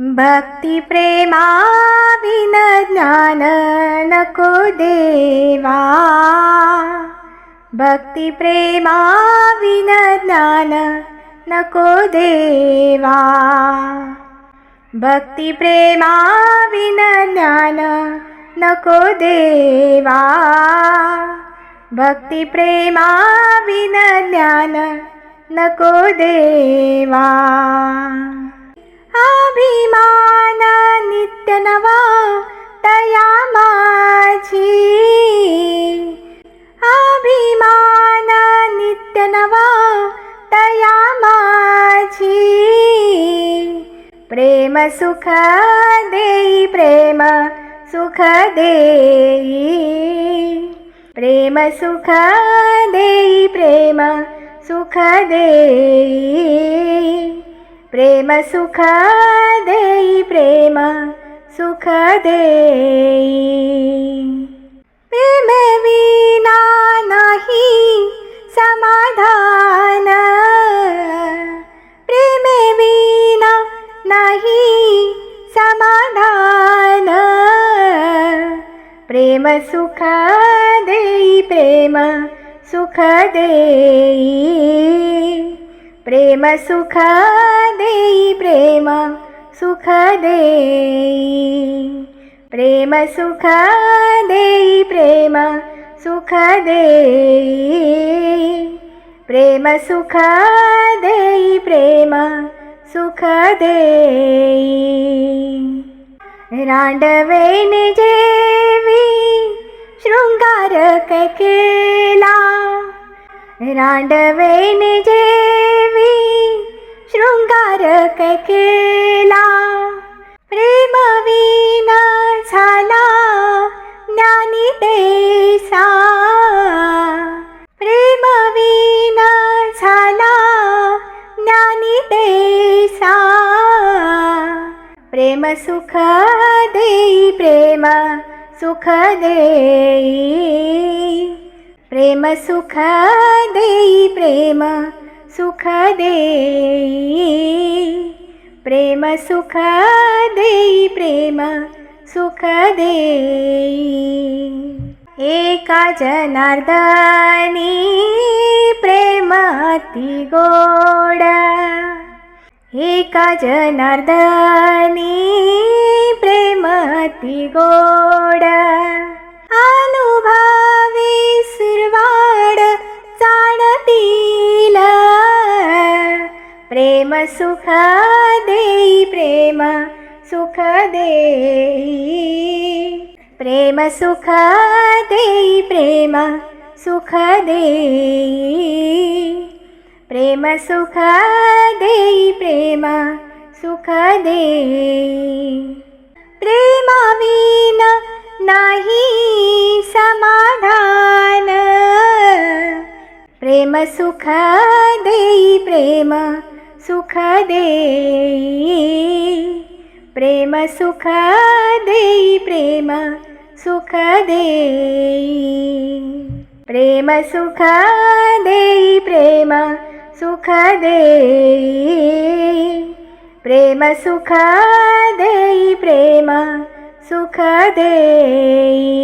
भक्तिप्रेमा विन नको देवा। भक्तिप्रेमा विन नको देवा। भक्तिप्रेमा विन नको देवा। भक्तिप्रेमा विन नको देवा अभिमान नित्य नवा तया माझी। अभिमान नित्य नवा तया माझी। प्रेम सुख देई प्रेम सुख देई। प्रेम सुख देई प्रेम सुख देई प्रेम सुख देई प्रेम सुख देई प्रेम विना नाही समाधान। प्रेम विना नाही समाधान। प्रेम सुख देई प्रेम सुख देई प्रेम सुख देई प्रेम सुख देई। प्रेम सुख देई प्रेम सुख देई। प्रेम सुख देई प्रेम सुख देई। रांडवेन जेवी शृंगार केला रांडवेन जेवी शृंगार केला प्रेम विन झाला ज्ञानी तेसा प्रेम विन झाला ज्ञानी तेसा प्रेम सुख देई प्रेम सुख देई प्रेम सुख देई प्रेम सुख देई प्रेम सुख देई प्रेम सुख देई एका जनार्दनी प्रेम अति गोड। एका जनार्दनी प्रेम अति गोड प्रेम सुख देई प्रेम सुख देई प्रेम सुख देई प्रेम सुख देई प्रेम सुख देई प्रेम सुख देई प्रेमा विन नाही समाधान प्रेम सुख देई प्रेम सुख देई प्रेम सुख देई प्रेम सुख देई प्रेम सुख देई प्रेम सुख देई प्रेम सुख देई प्रेम सुख देई